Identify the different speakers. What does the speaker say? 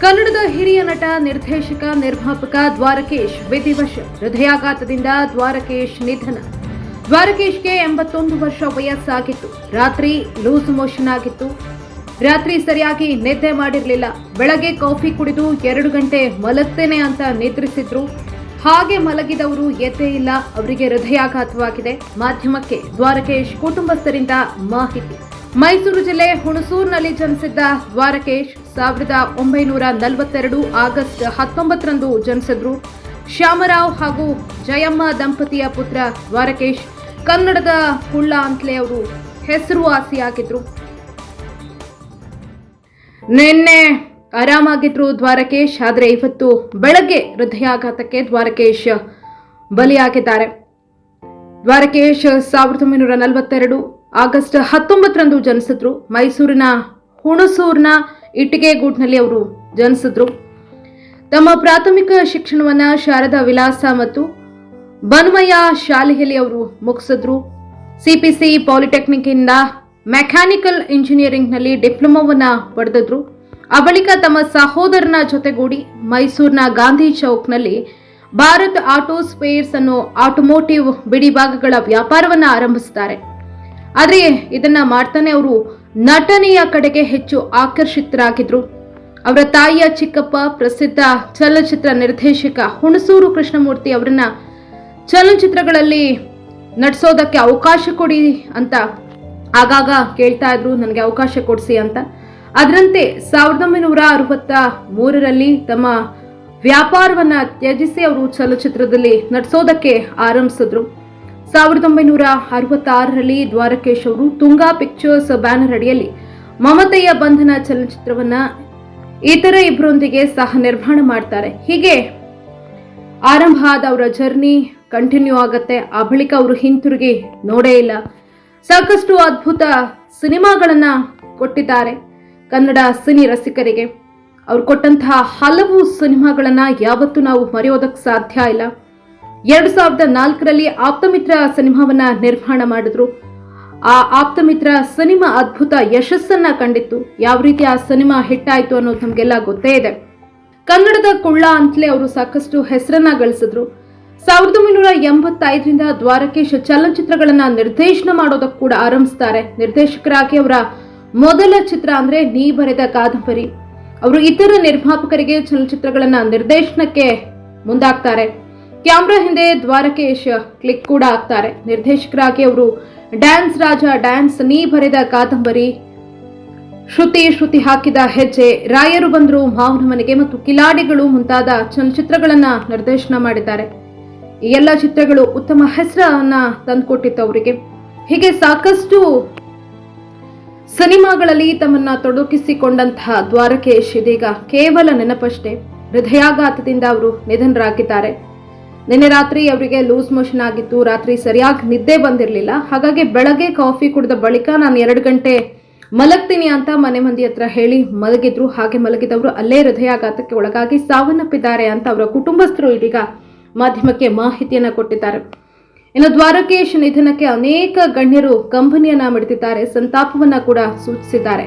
Speaker 1: ಕನ್ನಡದ ಹಿರಿಯ ನಟ, ನಿರ್ದೇಶಕ, ನಿರ್ಮಾಪಕ ದ್ವಾರಕೇಶ್ ವಿಧಿವಶ. ಹೃದಯಾಘಾತದಿಂದ ದ್ವಾರಕೇಶ್ ನಿಧನ. ದ್ವಾರಕೇಶ್ಗೆ ಎಂಬತ್ತೊಂದು ವರ್ಷ ವಯಸ್ಸಾಗಿತ್ತು. ರಾತ್ರಿ ಲೂಸ್ ಮೋಷನ್ ಆಗಿತ್ತು. ರಾತ್ರಿ ಸರಿಯಾಗಿ ನಿದ್ದೆ ಮಾಡಿರಲಿಲ್ಲ. ಬೆಳಗ್ಗೆ ಕಾಫಿ ಕುಡಿದು ಎರಡು ಗಂಟೆ ಮಲಗ್ತೇನೆ ಅಂತ ನಿದ್ರಿಸಿದ್ರು. ಹಾಗೆ ಮಲಗಿದವರು ಎದ್ದೇ ಇಲ್ಲ. ಅವರಿಗೆ ಹೃದಯಾಘಾತವಾಗಿದೆ. ಮಾಧ್ಯಮಕ್ಕೆ ದ್ವಾರಕೇಶ್ ಕುಟುಂಬಸ್ಥರಿಂದ ಮಾಹಿತಿ. ಮೈಸೂರು ಜಿಲ್ಲೆ ಹುಣಸೂರಿನಲ್ಲಿ ಜನಿಸಿದ್ದ ದ್ವಾರಕೇಶ್ ಸಾವಿರದ ಒಂಬೈನೂರ ನಲವತ್ತೆರಡು ಆಗಸ್ಟ್ ಹತ್ತೊಂಬತ್ತರಂದು ಜನಿಸಿದ್ರು. ಶ್ಯಾಮರಾವ್ ಹಾಗೂ ಜಯಮ್ಮ ದಂಪತಿಯ ಪುತ್ರ ದ್ವಾರಕೇಶ್ ಕನ್ನಡದ ಹುಳ್ಳ ಅಂತಲೇ ಅವರು ಹೆಸರುವಾಸಿಯಾಗಿದ್ರು ನಿನ್ನೆ ಆರಾಮಾಗಿದ್ರು ದ್ವಾರಕೇಶ್, ಆದರೆ ಇವತ್ತು ಬೆಳಗ್ಗೆ ಹೃದಯಾಘಾತಕ್ಕೆ ದ್ವಾರಕೇಶ್ ಬಲಿಯಾಗಿದ್ದಾರೆ. ದ್ವಾರಕೇಶ್ ಸಾವಿರದ ಒಂಬೈನೂರ ನಲವತ್ತೆರಡು ಆಗಸ್ಟ್ ಹತ್ತೊಂಬತ್ತರಂದು ಜನಿಸಿದ್ರು. ಮೈಸೂರಿನ ಹುಣಸೂರಿನ ಇಟ್ಟಿಗೆಗೂಟ್ನಲ್ಲಿ ಅವರು ಜನಿಸಿದ್ರು. ತಮ್ಮ ಪ್ರಾಥಮಿಕ ಶಿಕ್ಷಣವನ್ನ ಶಾರದಾ ವಿಲಾಸ ಮತ್ತು ಬನ್ಮಯ್ಯ ಶಾಲೆಯಲ್ಲಿ ಅವರು ಮುಗಿಸಿದ್ರು. ಸಿಪಿಸಿ ಪಾಲಿಟೆಕ್ನಿಕ್ ಇಂದ ಮೆಕ್ಯಾನಿಕಲ್ ಇಂಜಿನಿಯರಿಂಗ್ನಲ್ಲಿ ಡಿಪ್ಲೊಮಾವನ್ನ ಪಡೆದಿದ್ರು. ಆ ಬಳಿಕ ತಮ್ಮ ಸಹೋದರನ ಜೊತೆಗೂಡಿ ಮೈಸೂರಿನ ಗಾಂಧಿ ಚೌಕ್ನಲ್ಲಿ ಭಾರತ್ ಆಟೋ ಸ್ಪೇರ್ಸ್ ಅನ್ನೋ ಆಟೋಮೋಟಿವ್ ಬಿಡಿಭಾಗಗಳ ವ್ಯಾಪಾರವನ್ನ ಆರಂಭಿಸ್ತಾರೆ ಆದರೆ ಇದನ್ನ ಮಾಡ್ತಾನೆ ಅವರು ನಟನೆಯ ಕಡೆಗೆ ಹೆಚ್ಚು ಆಕರ್ಷಿತರಾಗಿದ್ರು. ಅವರ ತಾಯಿಯ ಚಿಕ್ಕಪ್ಪ ಪ್ರಸಿದ್ಧ ಚಲನಚಿತ್ರ ನಿರ್ದೇಶಕ ಹುಣಸೂರು ಕೃಷ್ಣಮೂರ್ತಿ ಅವರನ್ನ ಚಲನಚಿತ್ರಗಳಲ್ಲಿ ನಟಿಸೋದಕ್ಕೆ ಅವಕಾಶ ಕೊಡಿ ಅಂತ ಆಗಾಗ ಕೇಳ್ತಾ ಇದ್ರು, ನನಗೆ ಅವಕಾಶ ಕೊಡಿಸಿ ಅಂತ. ಅದರಂತೆ ಸಾವಿರದ ಒಂಬೈನೂರ ಅರವತ್ತ ಮೂರರಲ್ಲಿ ತಮ್ಮ ವ್ಯಾಪಾರವನ್ನ ತ್ಯಜಿಸಿ ಅವರು ಚಲನಚಿತ್ರದಲ್ಲಿ ನಟಿಸೋದಕ್ಕೆ ಆರಂಭಿಸಿದ್ರು. ಸಾವಿರದ ಒಂಬೈನೂರ ಅರವತ್ತಾರರಲ್ಲಿ ದ್ವಾರಕೇಶ್ ಅವರು ತುಂಗಾ ಪಿಕ್ಚರ್ಸ್ ಬ್ಯಾನರ್ ಅಡಿಯಲ್ಲಿ ಮಮತೆಯ ಬಂಧನ ಚಲನಚಿತ್ರವನ್ನ ಇತರ ಇಬ್ಬರೊಂದಿಗೆ ಸಹ ನಿರ್ಮಾಣ ಮಾಡ್ತಾರೆ. ಹೀಗೆ ಆರಂಭ ಆದ ಅವರ ಜರ್ನಿ ಕಂಟಿನ್ಯೂ ಆಗತ್ತೆ. ಆ ಬಳಿಕ ಅವರು ಹಿಂತಿರುಗಿ ನೋಡೇ ಇಲ್ಲ. ಸಾಕಷ್ಟು ಅದ್ಭುತ ಸಿನಿಮಾಗಳನ್ನ ಕೊಟ್ಟಿದ್ದಾರೆ ಕನ್ನಡ ಸಿನಿ ರಸಿಕರಿಗೆ. ಅವ್ರು ಕೊಟ್ಟಂತಹ ಹಲವು ಸಿನಿಮಾಗಳನ್ನ ಯಾವತ್ತೂ ನಾವು ಮರೆಯೋದಕ್ಕೆ ಸಾಧ್ಯ ಇಲ್ಲ. ಎರಡು ಸಾವಿರದ ನಾಲ್ಕರಲ್ಲಿ ಆಪ್ತಮಿತ್ರ ಸಿನಿಮಾವನ್ನ ನಿರ್ಮಾಣ ಮಾಡಿದ್ರು. ಆ ಆಪ್ತಮಿತ್ರ ಸಿನಿಮಾ ಅದ್ಭುತ ಯಶಸ್ಸನ್ನ ಕಂಡಿತ್ತು. ಯಾವ ರೀತಿ ಆ ಸಿನಿಮಾ ಹಿಟ್ ಆಯ್ತು ಅನ್ನೋದು ನಮಗೆಲ್ಲ ಗೊತ್ತೇ ಇದೆ. ಕನ್ನಡದ ಕುಳ್ಳ ಅಂತಲೇ ಅವರು ಸಾಕಷ್ಟು ಹೆಸರನ್ನ ಗಳಿಸಿದ್ರು. ಸಾವಿರದ ಒಂಬೈನೂರ ಎಂಬತ್ತೈದರಿಂದ ದ್ವಾರಕೇಶ್ ಚಲನಚಿತ್ರಗಳನ್ನ ನಿರ್ದೇಶನ ಮಾಡೋದಕ್ಕೆ ಕೂಡ ಆರಂಭಿಸ್ತಾರೆ. ನಿರ್ದೇಶಕರಾಗಿ ಅವರ ಮೊದಲ ಚಿತ್ರ ಅಂದ್ರೆ ನೀ ಬರೆದ ಕಾದಂಬರಿ. ಅವರು ಇತರ ನಿರ್ಮಾಪಕರಿಗೆ ಚಲನಚಿತ್ರಗಳನ್ನ ನಿರ್ದೇಶನಕ್ಕೆ ಮುಂದಾಗ್ತಾರೆ. ಕ್ಯಾಮ್ರಾ ಹಿಂದೆ ದ್ವಾರಕೇಶ್ ಕ್ಲಿಕ್ ಕೂಡ ಆಗ್ತಾರೆ. ನಿರ್ದೇಶಕರಾಗಿ ಅವರು ಡ್ಯಾನ್ಸ್ ರಾಜ, ಡ್ಯಾನ್ಸ್ ನೀ ಬರೆದ ಕಾದಂಬರಿ, ಶ್ರುತಿ ಶ್ರುತಿ ಹಾಕಿದ ಹೆಜ್ಜೆ, ರಾಯರು ಬಂದರು ಮಾವನ ಮನೆಗೆ ಮತ್ತು ಕಿಲಾಡಿಗಳು ಮುಂತಾದ ಚಲನಚಿತ್ರಗಳನ್ನ ನಿರ್ದೇಶನ ಮಾಡಿದ್ದಾರೆ. ಈ ಎಲ್ಲ ಚಿತ್ರಗಳು ಉತ್ತಮ ಹೆಸರನ್ನ ತಂದುಕೊಟ್ಟಿತ್ತು ಅವರಿಗೆ. ಹೀಗೆ ಸಾಕಷ್ಟು ಸಿನಿಮಾಗಳಲ್ಲಿ ತಮ್ಮನ್ನ ತೊಡಗಿಸಿಕೊಂಡಂತಹ ದ್ವಾರಕೇಶ್ ಇದೀಗ ಕೇವಲ ನೆನಪಷ್ಟೇ. ಹೃದಯಾಘಾತದಿಂದ ಅವರು ನಿಧನರಾಗಿದ್ದಾರೆ. ನಿನ್ನೆ ರಾತ್ರಿ ಅವರಿಗೆ ಲೂಸ್ ಮೋಷನ್ ಆಗಿತ್ತು. ರಾತ್ರಿ ಸರಿಯಾಗಿ ನಿದ್ದೆ ಬಂದಿರಲಿಲ್ಲ. ಹಾಗಾಗಿ ಬೆಳಗ್ಗೆ ಕಾಫಿ ಕುಡಿದ ಬಳಿಕ ನಾನು ಎರಡು ಗಂಟೆ ಮಲಗ್ತೀನಿ ಅಂತ ಮನೆ ಮಂದಿ ಹತ್ರ ಹೇಳಿ ಮಲಗಿದ್ರು. ಹಾಗೆ ಮಲಗಿದವರು ಅಲ್ಲೇ ಹೃದಯಾಘಾತಕ್ಕೆ ಒಳಗಾಗಿ ಸಾವನ್ನಪ್ಪಿದ್ದಾರೆ ಅಂತ ಅವರ ಕುಟುಂಬಸ್ಥರು ಇದೀಗ ಮಾಧ್ಯಮಕ್ಕೆ ಮಾಹಿತಿಯನ್ನು ಕೊಟ್ಟಿದ್ದಾರೆ. ಇನ್ನು ದ್ವಾರಕೇಶ್ ನಿಧನಕ್ಕೆ ಅನೇಕ ಗಣ್ಯರು ಕಂಬನಿಯನ್ನ ಮಿಡಿದಿದ್ದಾರೆ. ಸಂತಾಪವನ್ನ ಕೂಡ ಸೂಚಿಸಿದ್ದಾರೆ.